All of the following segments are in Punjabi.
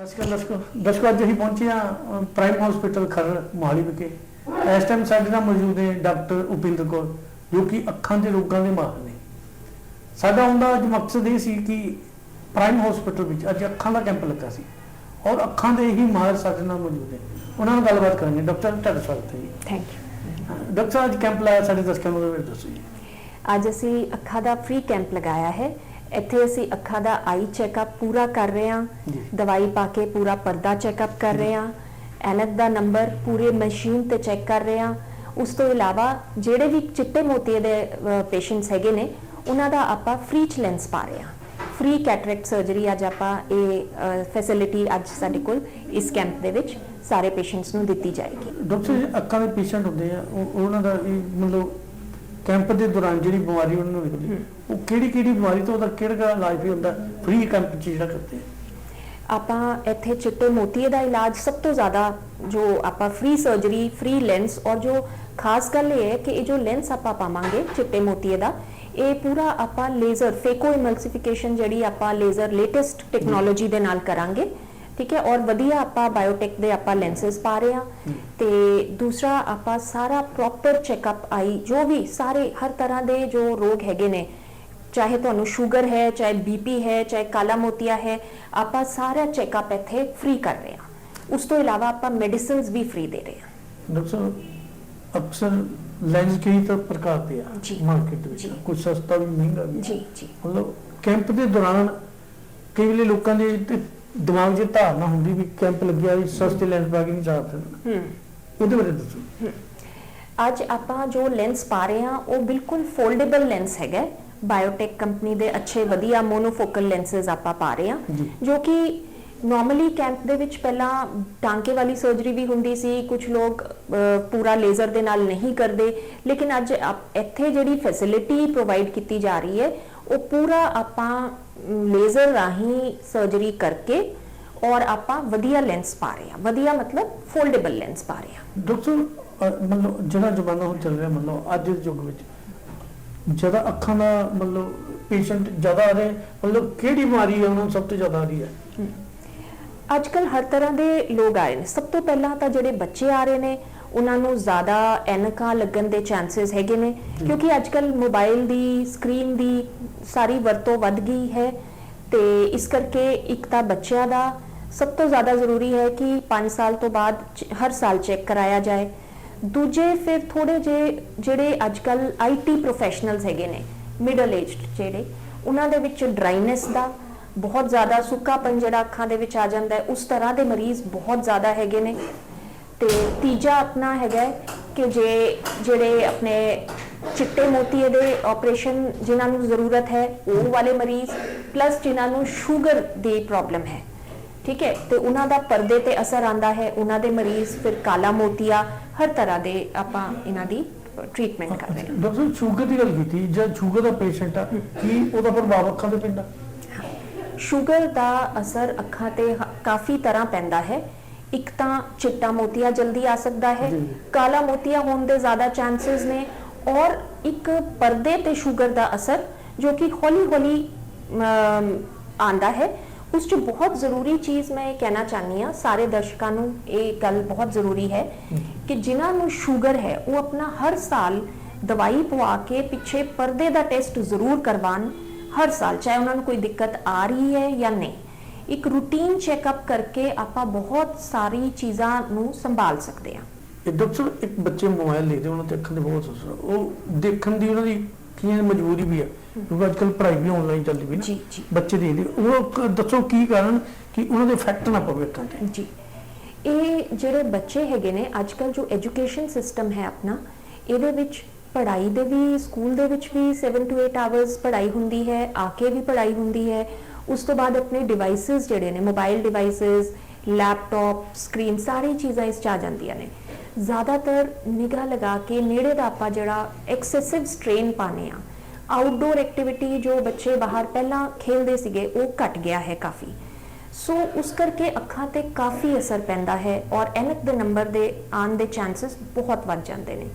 ਸਤਿ ਸ਼੍ਰੀ ਅਕਾਲ ਦਰਸ਼ਕੋ ਦਰਸ਼ਕੋ ਅੱਜ ਅਸੀਂ ਪਹੁੰਚੇ ਹਾਂ ਪ੍ਰਾਈਮ ਹਸਪੀਟਲ ਖਰੜ ਮੋਹਾਲੀ ਵਿਖੇ। ਇਸ ਟਾਈਮ ਸਾਡੇ ਨਾਲ ਮੌਜੂਦ ਹੈ ਡਾਕਟਰ ਉਪਿੰਦਰ ਕੌਰ ਜੋ ਕਿ ਅੱਖਾਂ ਦੇ ਰੋਗਾਂ ਦੇ ਮਾਹਰ ਨੇ। ਸਾਡਾ ਉਹਦਾ ਅੱਜ ਮਕਸਦ ਇਹ ਸੀ ਕਿ ਪ੍ਰਾਈਮ ਹਸਪੀਟਲ ਵਿੱਚ ਅੱਜ ਅੱਖਾਂ ਦਾ ਕੈਂਪ ਲੱਗਾ ਸੀ। ਔਰ ਅੱਖਾਂ ਦੇ ਹੀ ਮਾਹਰ ਸਾਡੇ ਨਾਲ ਮੌਜੂਦ ਹੈ ਉਹਨਾਂ ਨਾਲ ਗੱਲਬਾਤ ਕਰਾਂਗੇ। ਡਾਕਟਰ ਤੁਹਾਡਾ ਸਵਾਗਤ ਹੈ ਜੀ। ਥੈਂਕ ਯੂ ਡਾਕਟਰ ਅੱਜ ਕੈਂਪ ਲਾਇਆ ਸਾਡੇ ਦਰਸ਼ਕਾਂ ਨੂੰ ਦੱਸੋ ਜੀ। ਅੱਜ ਅਸੀਂ ਅੱਖਾਂ ਦਾ ਫ੍ਰੀ ਕੈਂਪ ਲਗਾਇਆ ਹੈ। ਇੱਥੇ ਅਸੀਂ ਅੱਖਾਂ ਦਾ ਆਈ ਚੈੱਕਅਪ ਪੂਰਾ ਕਰ ਰਹੇ ਹਾਂ। ਦਵਾਈ ਪਾ ਕੇ ਪੂਰਾ ਪਰਦਾ ਚੈੱਕਅਪ ਕਰ ਰਹੇ ਹਾਂ ਐਨਕ ਦਾ ਨੰਬਰ ਪੂਰੇ ਮਸ਼ੀਨ ਤੇ ਚੈੱਕ ਕਰ ਰਹੇ ਹਾਂ। ਉਸ ਤੋਂ ਇਲਾਵਾ ਜਿਹੜੇ ਵੀ ਚਿੱਟੇ ਮੋਤੀਏ ਦੇ ਪੇਸ਼ੈਂਟਸ ਹੈਗੇ ਨੇ ਉਹਨਾਂ ਦਾ ਆਪਾਂ ਫ੍ਰੀ ਚ ਲੈਂਸ ਪਾ ਰਹੇ ਹਾਂ। ਫ੍ਰੀ ਕੈਟਰੈਕਟ ਸਰਜਰੀ ਅੱਜ ਆਪਾਂ ਇਹ ਫੈਸਿਲਿਟੀ ਅੱਜ ਸਾਡੇ ਕੋਲ ਇਸ ਕੈਂਪ ਦੇ ਵਿੱਚ ਸਾਰੇ ਪੇਸ਼ੈਂਟਸ ਨੂੰ ਦਿੱਤੀ ਜਾਏਗੀ। ਡਾਕਟਰ ਅੱਖਾਂ ਦੇ ਪੇਸ਼ੈਂਟ ਹੁੰਦੇ ਆ ਉਹ- ਉਹਨਾਂ ਦਾ ਮਤਲਬ ਕੈਂਪ ਦੇ ਦੌਰਾਨ ਜਿਹੜੀ ਬਿਮਾਰੀ ਉਹਨਾਂ ਨੂੰ ਨਿਕਲਦੀ, ਉਹ ਕਿਹੜੀ ਕਿਹੜੀ ਬਿਮਾਰੀ ਤੋਂ ਉਹਦਾ ਕਿਹੜਾ ਕਿਹੜਾ ਇਲਾਜ ਵੀ ਹੁੰਦਾ ਫ੍ਰੀ ਕੈਂਪ 'ਚ ਜਿਹੜਾ ਕਰਦੇ ਆ। ਆਪਾਂ ਇੱਥੇ ਚਿੱਟੇ ਮੋਤੀਏ ਦਾ ਇਲਾਜ ਸਭ ਤੋਂ ਜ਼ਿਆਦਾ ਜੋ ਆਪਾਂ ਫ੍ਰੀ ਸਰਜਰੀ ਫ੍ਰੀ ਲੈਂਸ ਔਰ ਜੋ ਖਾਸ ਗੱਲ ਇਹ ਹੈ ਕਿ ਇਹ ਜੋ ਲੈਂਸ ਆਪਾਂ ਪਾਵਾਂਗੇ ਚਿੱਟੇ ਮੋਤੀਏ ਦਾ, ਇਹ ਪੂਰਾ ਆਪਾਂ ਲੇਜ਼ਰ ਫੇਕੋ ਇਮਲਸੀਫਿਕੇਸ਼ਨ ਜਿਹੜੀ ਆਪਾਂ ਲੇਜ਼ਰ ਲੇਟੈਸਟ ਟੈਕਨੋਲੋਜੀ ਦੇ ਨਾਲ ਕਰਾਂਗੇ। ਠੀਕ ਹੈ ਔਰ ਵਧੀਆ ਆਪਾਂ ਬਾਇਓਟੈਕ ਦੇ ਆਪਾਂ ਲੈਂਸਸ ਪਾ ਰਹੇ ਹਾਂ ਤੇ ਦੂਸਰਾ ਆਪਾਂ ਸਾਰਾ ਪ੍ਰੋਪਰ ਚੈੱਕਅਪ ਆਈ ਜੋ ਵੀ ਸਾਰੇ ਹਰ ਤਰ੍ਹਾਂ ਦੇ ਜੋ ਰੋਗ ਹੈਗੇ ਨੇ ਚਾਹੇ ਤੁਹਾਨੂੰ ਸ਼ੂਗਰ ਹੈ ਚਾਹੇ ਬੀਪੀ ਹੈ ਚਾਹੇ ਕਾਲਾ ਮੋਤੀਆ ਹੈ ਆਪਾਂ ਸਾਰਾ ਚੈੱਕਅਪ ਇੱਥੇ ਫ੍ਰੀ ਕਰ ਰਹੇ ਹਾਂ। ਉਸ ਤੋਂ ਇਲਾਵਾ ਆਪਾਂ ਮੈਡੀਸਿਨਸ ਵੀ ਫ੍ਰੀ ਦੇ ਰਹੇ ਹਾਂ। ਡਾਕਟਰ ਸਾਹਿਬ ਅਕਸਰ ਲੈਂਸ ਕਈ ਤਾਂ ਪ੍ਰਕਾਰ ਦੇ ਆ। ਮਾਰਕੀਟ ਵਿੱਚ। ਕੁਝ ਸਸਤਾ ਵੀ ਮਹਿੰਗਾ ਵੀ ਜੀ ਜੀ। ਮਤਲਬ ਕੈਂਪ ਦੇ ਦੌਰਾਨ ਕਈ ਵੇਲੇ ਲੋਕਾਂ ਦੇ ਦਿਮਾਗ 'ਚ ਧਾਰਨਾ ਹੁੰਦੀ ਵੀ ਕੈਂਪ ਲੱਗਿਆ ਵੀ ਸਸਤੇ ਲੈਂਸ ਪਾ ਕੇ ਨਹੀਂ ਜਾ ਸਕਦੇ ਹੂੰ। ਉਹਦੇ ਬਾਰੇ ਦੱਸੋ। ਅੱਜ ਆਪਾਂ ਜੋ ਲੈਂਸ ਪਾ ਰਹੇ ਹਾਂ ਉਹ ਬਿਲਕੁਲ ਫੋਲਡੇਬਲ ਲੈਂਸ ਹੈਗਾ ਬਾਇਓਟੈਕ ਕੰਪਨੀ ਦੇ ਅੱਛੇ ਵਧੀਆ ਮੋਨੋਫੋਕਲ ਲੈਂਸਸ ਆਪਾਂ ਪਾ ਰਹੇ ਹਾਂ। ਜੀ। ਕਿ ਨਾਰਮਲੀ ਕੈਂਪ ਦੇ ਵਿੱਚ ਪਹਿਲਾਂ ਟਾਂਕੇ ਵਾਲੀ ਸਰਜਰੀ ਵੀ ਹੁੰਦੀ ਸੀ ਕੁਝ ਲੋਕ ਪੂਰਾ ਲੇਜ਼ਰ ਦੇ ਨਾਲ ਨਹੀਂ ਕਰਦੇ। ਲੇਕਿਨ ਅੱਜ ਇੱਥੇ ਜਿਹੜੀ ਫੈਸਿਲਿਟੀ ਪ੍ਰੋਵਾਈਡ ਕੀਤੀ ਜਾ ਰਹੀ ਹੈ ਉਹ ਪੂਰਾ ਆਪਾਂ ਲੇਜ਼ਰ ਰਾਹੀਂ ਸਰਜਰੀ ਕਰਕੇ ਔਰ ਆਪਾਂ ਵਧੀਆ ਲੈਂਸ ਪਾ ਰਹੇ ਹਾਂ। ਵਧੀਆ ਮਤਲਬ ਫੋਲਡੇਬਲ ਲੈਂਸ ਪਾ ਰਹੇ ਹਾਂ। ਡਾਕਟਰ ਮਤਲਬ ਜਿਹੜਾ ਜ਼ਮਾਨਾ ਹੁਣ ਚੱਲ ਰਿਹਾ ਮਤਲਬ ਅੱਜ ਦੇ ਯੁੱਗ ਵਿੱਚ ਜ਼ਿਆਦਾ ਅੱਖਾਂ ਦਾ ਮਤਲਬ ਪੇਸ਼ੈਂਟ ਜ਼ਿਆਦਾ ਆ ਰਹੇ ਮਤਲਬ ਕਿਹੜੀ ਬਿਮਾਰੀ ਹੈ ਉਹਨਾਂ ਸਭ ਤੋਂ ਜ਼ਿਆਦਾ ਆ ਰਹੀ ਹੈ? ਅੱਜ ਕੱਲ ਹਰ ਤਰ੍ਹਾਂ ਦੇ ਲੋਕ ਆ ਰਹੇ ਨੇ। ਸਭ ਤੋਂ ਪਹਿਲਾਂ ਤਾਂ ਜਿਹੜੇ ਬੱਚੇ ਆ ਰਹੇ ਨੇ ਉਹਨਾਂ ਨੂੰ ਜ਼ਿਆਦਾ ਐਨਕਾਂ ਲੱਗਣ ਦੇ ਚਾਂਸਸ ਹੈਗੇ ਨੇ ਕਿਉਂਕਿ ਅੱਜ ਕੱਲ ਮੋਬਾਈਲ ਦੀ ਸਕਰੀਨ ਦੀ ਸਾਰੀ ਵਰਤੋਂ ਵੱਧ ਗਈ ਹੈ ਤੇ ਇਸ ਕਰਕੇ ਇੱਕ ਤਾਂ ਬੱਚਿਆਂ ਦਾ ਸਭ ਤੋਂ ਜ਼ਿਆਦਾ ਜ਼ਰੂਰੀ ਹੈ ਕਿ 5 ਸਾਲ ਤੋਂ ਬਾਅਦ ਹਰ ਸਾਲ ਚੈੱਕ ਕਰਾਇਆ ਜਾਏ। ਦੂਜੇ ਫਿਰ ਥੋੜੇ ਜੇ ਜਿਹੜੇ ਅੱਜ ਕੱਲ ਆਈਟੀ ਪ੍ਰੋਫੈਸ਼ਨਲਸ ਹੈਗੇ ਨੇ ਮਿਡਲ ਏਜਡ ਜਿਹੜੇ ਉਹਨਾਂ ਦੇ ਵਿੱਚ ਡਰਾਈਨੈਸ ਦਾ ਬਹੁਤ ਜ਼ਿਆਦਾ ਸੁੱਕਾਪਨ ਜਿਹੜਾ ਅੱਖਾਂ ਦੇ ਵਿੱਚ ਆ ਜਾਂਦਾ ਹੈ ਉਸ ਤਰ੍ਹਾਂ ਦੇ ਮਰੀਜ਼ ਬਹੁਤ ਜ਼ਿਆਦਾ ਹੈਗੇ ਨੇ। ਤੇ ਤੀਜਾ ਆਪਣਾ ਹੈਗਾ ਕਿ ਜੇ ਜਿਹੜੇ ਆਪਣੇ ਚਿੱਟੇ ਮੋਤੀਏ ਦੇ ਆਪਰੇਸ਼ਨ ਜਿਨ੍ਹਾਂ ਨੂੰ ਜ਼ਰੂਰਤ ਹੈ ਉਹ ਵਾਲੇ ਮਰੀਜ਼ ਪਲੱਸ ਜਿਨ੍ਹਾਂ ਨੂੰ ਸ਼ੂਗਰ ਦੀ ਪ੍ਰੋਬਲਮ ਹੈ। ਠੀਕ ਹੈ? ਤੇ ਉਹਨਾਂ ਦਾ ਪਰਦੇ ਤੇ ਅਸਰ ਆਂਦਾ ਹੈ ਉਹਨਾਂ ਦੇ ਮਰੀਜ਼ ਫਿਰ ਕਾਲਾ ਮੋਤੀਆ ਹਰ ਤਰ੍ਹਾਂ ਦੇ ਆਪਾਂ ਇਹਨਾਂ ਦੀ ਟ੍ਰੀਟਮੈਂਟ ਕਰ ਰਹੇ ਹਾਂ। ਡਾਕਟਰ ਸਾਹਿਬ ਸ਼ੂਗਰ ਦੀ ਗੱਲ ਕੀਤੀ ਜਦ ਸ਼ੂਗਰ ਦਾ ਪੇਸ਼ੈਂਟ ਆ ਕੀ ਉਹਦਾ ਪ੍ਰਭਾਵ ਅੱਖਾਂ ਤੇ ਪੈਂਦਾ ਸ਼ੂਗਰ ਦਾ ਅਸਰ ਅੱਖਾਂ ਤੇ ਕਾਫੀ ਤਰ੍ਹਾਂ ਪੈਂਦਾ ਹੈ। ਇੱਕ ਤਾਂ ਚਿੱਟਾ ਮੋਤੀਆ ਜਲਦੀ ਆ ਸਕਦਾ ਹੈ। ਕਾਲਾ ਮੋਤੀਆ ਹੋਣ ਦੇ ਜ਼ਿਆਦਾ ਚਾਂਸਸ ਨੇ ਔਰ ਇੱਕ ਪਰਦੇ ਤੇ ਸ਼ੂਗਰ ਦਾ ਅਸਰ ਜੋ ਕਿ ਹੌਲੀ ਹੌਲੀ ਆਂਦਾ ਹੈ ਉਸ 'ਚ ਬਹੁਤ ਜ਼ਰੂਰੀ ਚੀਜ਼ ਮੈਂ ਇਹ ਕਹਿਣਾ ਚਾਹਨੀ ਆ ਸਾਰੇ ਦਰਸ਼ਕਾਂ ਨੂੰ ਇਹ ਗੱਲ ਬਹੁਤ ਜ਼ਰੂਰੀ ਹੈ ਕਿ ਜਿਨ੍ਹਾਂ ਨੂੰ ਸ਼ੂਗਰ ਹੈ ਉਹ ਆਪਣਾ ਹਰ ਸਾਲ ਦਵਾਈ ਪਵਾ ਕੇ ਪਿੱਛੇ ਪਰਦੇ ਦਾ ਟੈਸਟ ਜ਼ਰੂਰ ਕਰਵਾਉਣ ਹਰ ਸਾਲ ਚਾਹੇ ਉਹਨਾਂ ਨੂੰ ਕੋਈ ਦਿੱਕਤ ਆ ਰਹੀ ਹੈ ਜਾਂ ਨਹੀਂ ਇੱਕ ਰੂਟੀਨ ਚੈੱਕਅਪ ਕਰਕੇ ਆਪਾਂ ਬਹੁਤ ਸਾਰੀ ਚੀਜ਼ਾਂ ਨੂੰ ਸੰਭਾਲ ਸਕਦੇ ਹਾਂ। ਇਹ ਡਾਕਟਰ ਇੱਕ ਬੱਚੇ ਮੋਬਾਈਲ ਲੈਦੇ ਉਹਨਾਂ ਤੇ ਅੱਖਾਂ ਦੇ ਬਹੁਤ ਅਸਰ। ਉਹ ਦੇਖਣ ਦੀ ਉਹਨਾਂ ਦੀ ਕੀ ਮਜਬੂਰੀ ਵੀ ਆ। ਕਿਉਂਕਿ ਅੱਜ ਕੱਲ ਪੜ੍ਹਾਈ ਵੀ ਆਨਲਾਈਨ ਚੱਲਦੀ ਵੀ ਨਾ। ਬੱਚੇ ਦੇਖਦੇ ਉਹ ਦੱਸੋ ਕੀ ਕਾਰਨ ਕਿ ਉਹਨਾਂ ਦੇ ਇਫੈਕਟ ਨਾ ਪਵੇ ਅੱਖਾਂ ਤੇ? ਜੀ। ਇਹ ਜਿਹੜੇ ਬੱਚੇ ਹੈਗੇ ਨੇ ਅੱਜ ਕੱਲ ਜੋ ਐਜੂਕੇਸ਼ਨ ਸਿਸਟਮ ਹੈ ਆਪਣਾ ਇਹਦੇ ਵਿੱਚ ਪੜ੍ਹਾਈ ਦੇ ਵੀ ਸਕੂਲ ਦੇ ਵਿੱਚ ਵੀ 7 ਟੂ 8 ਆਵਰਸ ਪੜ੍ਹਾਈ ਹੁੰਦੀ ਹੈ ਆ ਕੇ ਵੀ ਪੜ੍ਹਾਈ ਹੁੰਦੀ ਹੈ। ਉਸ ਤੋਂ ਬਾਅਦ ਆਪਣੇ ਡਿਵਾਈਸਸ ਜਿਹੜੇ ਨੇ ਮੋਬਾਈਲ ਡਿਵਾਈਸਸ ਲੈਪਟਾਪ ਸਕਰੀਨ ਸਾਰੀ ਚੀਜ਼ਾਂ ਇਸ ਚ ਆ ਜਾਂਦੀਆਂ ਨੇ। ਜ਼ਿਆਦਾਤਰ ਨਿਗਾਹ ਲਗਾ ਕੇ ਨੇੜੇ ਦਾ ਆਪਾਂ ਜਿਹੜਾ ਐਕਸੈਸਿਵ ਸਟ੍ਰੇਨ ਪਾਣੇ ਆ ਆਊਟਡੋਰ ਐਕਟੀਵਿਟੀ ਜੋ ਬੱਚੇ ਬਾਹਰ ਪਹਿਲਾਂ ਖੇਲਦੇ ਸੀਗੇ, ਉਹ ਘਟ ਗਿਆ ਹੈ ਕਾਫੀ। ਸੋ ਉਸ ਕਰਕੇ ਅੱਖਾਂ ਤੇ ਕਾਫੀ ਅਸਰ ਪੈਂਦਾ ਹੈ ਔਰ ਐਨਕ ਦੇ ਨੰਬਰ ਦੇ ਆਉਣ ਦੇ ਚਾਂਸਸ ਬਹੁਤ ਵੱਧ ਜਾਂਦੇ ਨੇ।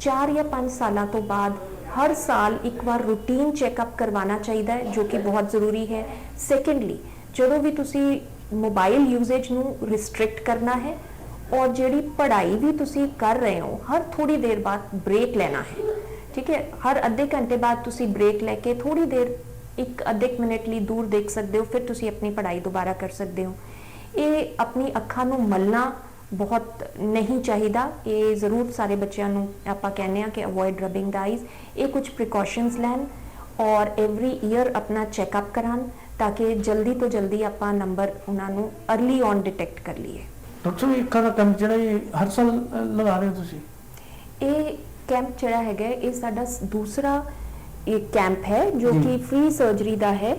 4 ਜਾਂ 5 ਸਾਲਾਂ ਤੋਂ ਬਾਅਦ ਹਰ ਸਾਲ ਇੱਕ ਵਾਰ ਰੂਟੀਨ ਚੈੱਕਅਪ ਕਰਵਾਉਣਾ ਚਾਹੀਦਾ ਹੈ, ਜੋ ਕਿ ਬਹੁਤ ਜ਼ਰੂਰੀ ਹੈ। ਸੈਕੰਡਲੀ ਜਦੋਂ ਵੀ ਤੁਸੀਂ ਮੋਬਾਈਲ ਯੂਜੇਜ ਨੂੰ ਰਿਸਟ੍ਰਿਕਟ ਕਰਨਾ ਹੈ ਔਰ ਜਿਹੜੀ ਪੜ੍ਹਾਈ ਵੀ ਤੁਸੀਂ ਕਰ ਰਹੇ ਹੋ, ਹਰ ਥੋੜੀ ਦੇਰ ਬਾਅਦ ਬ੍ਰੇਕ ਲੈਣਾ ਹੈ। ਠੀਕ ਹੈ? ਹਰ ਅੱਧੇ ਘੰਟੇ ਬਾਅਦ ਤੁਸੀਂ ਬ੍ਰੇਕ ਲੈ ਕੇ ਥੋੜੀ ਦੇਰ, ਇੱਕ ਅੱਧੇ ਕੁ ਮਿੰਟ ਲਈ ਦੂਰ ਦੇਖ ਸਕਦੇ ਹੋ, ਫਿਰ ਤੁਸੀਂ ਆਪਣੀ ਪੜ੍ਹਾਈ ਦੁਬਾਰਾ ਕਰ ਸਕਦੇ ਹੋ। ਇਹ ਆਪਣੀ ਅੱਖਾਂ ਨੂੰ ਮਲਣਾ ਬਹੁਤ ਨਹੀਂ ਚਾਹੀਦਾ। ਇਹ ਜ਼ਰੂਰ ਸਾਰੇ ਬੱਚਿਆਂ ਨੂੰ ਆਪਾਂ ਕਹਿੰਦੇ ਆ ਕਿ ਅਵੋਇਡ ਰਬਿੰਗ ਦਾ ਆਈਜ਼ ਇਹ ਕੁਝ ਪ੍ਰੀਕਾਸ਼ਨਸ ਲੈਣ ਔਰ ਐਵਰੀ ਈਅਰ ਆਪਣਾ ਚੈੱਕਅਪ ਕਰਾਉਣ ਤਾਂ ਕਿ ਜਲਦੀ ਤੋਂ ਜਲਦੀ ਆਪਾਂ ਨੰਬਰ ਉਹਨਾਂ ਨੂੰ अर्ਲੀ ਔਨ ਡਿਟੈਕਟ ਕਰ ਲਈਏ। ਡਾਕਟਰ ਇਹ ਅੱਖਾਂ ਦਾ ਕੰਮ ਜਿਹੜਾ ਇਹ ਹਰ ਸਾਲ ਲਗਾ ਰਹੇ ਹੋ ਤੁਸੀਂ? ਇਹ ਕੈਂਪ ਜਿਹੜਾ ਹੈਗਾ ਇਹ ਸਾਡਾ ਦੂਸਰਾ ਇਹ ਕੈਂਪ ਹੈ ਜੋ। ਕਿ ਫ੍ਰੀ ਸਰਜਰੀ ਦਾ ਹੈ।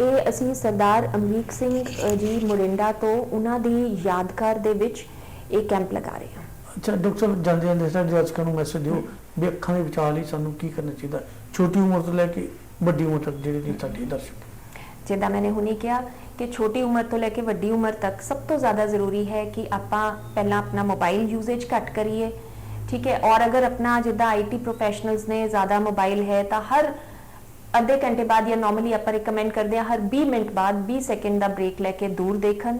ਇਹ ਅਸੀਂ ਸਰਦਾਰ ਅਮਰੀਕ ਸਿੰਘ ਜੀ ਮੋਰਿੰਡਾ ਤੋਂ ਉਹਨਾਂ ਦੀ ਯਾਦਗਾਰ ਦੇ ਵਿੱਚ ਇਹ ਕੈਂਪ ਲਗਾ ਰਹੇ ਹਾਂ। ਅੱਛਾ ਡਾਕਟਰ ਸਾਹਿਬ ਜਲਦੀ ਜਲਦੀ ਸਾਡੇ ਦਰਸ਼ਕਾਂ ਨੂੰ ਮੈਸੇਜ ਦਿਓ ਵੀ ਅੱਖਾਂ ਦੇ ਵਿਚਾਰ ਲਈ ਸਾਨੂੰ ਕੀ ਕਰਨਾ ਚਾਹੀਦਾ? ਛੋਟੀ ਉਮਰ ਤੋਂ ਲੈ ਕੇ ਵੱਡੀ ਉਮਰ ਤੱਕ ਜਿਹੜੇ ਨੇ ਸਾਡੇ ਦਰਸ਼ਕ। ਜਿੱਦਾਂ ਮੈਨੇ ਹੁਣੇ ਕਿਹਾ ਕਿ ਛੋਟੀ ਉਮਰ ਤੋਂ ਲੈ ਕੇ ਵੱਡੀ ਉਮਰ ਤੱਕ ਸਭ ਤੋਂ ਜ਼ਿਆਦਾ ਜ਼ਰੂਰੀ ਹੈ ਕਿ ਆਪਾਂ ਪਹਿਲਾਂ ਆਪਣਾ ਮੋਬਾਈਲ ਯੂਸੇਜ ਘੱਟ ਕਰੀਏ ਠੀਕ ਹੈ? ਔਰ ਅਗਰ ਆਪਣਾ ਜਿੱਦਾਂ ਆਈਟੀ ਪ੍ਰੋਫੈਸ਼ਨਲਸ ਨੇ ਜ਼ਿਆਦਾ ਮੋਬਾਈਲ ਹੈ ਤਾਂ ਹਰ ਅੱਧੇ ਘੰਟੇ ਬਾਅਦ ਜਾਂ ਨਾਰਮਲੀ ਆਪਾਂ ਰეკਮੈਂਡ ਕਰਦੇ ਆ ਹਰ 20 ਮਿੰਟ ਬਾਅਦ 20 ਸੈਕਿੰਡ ਦਾ ਬ੍ਰੇਕ ਲੈ ਕੇ ਦੂਰ ਦੇਖਣ।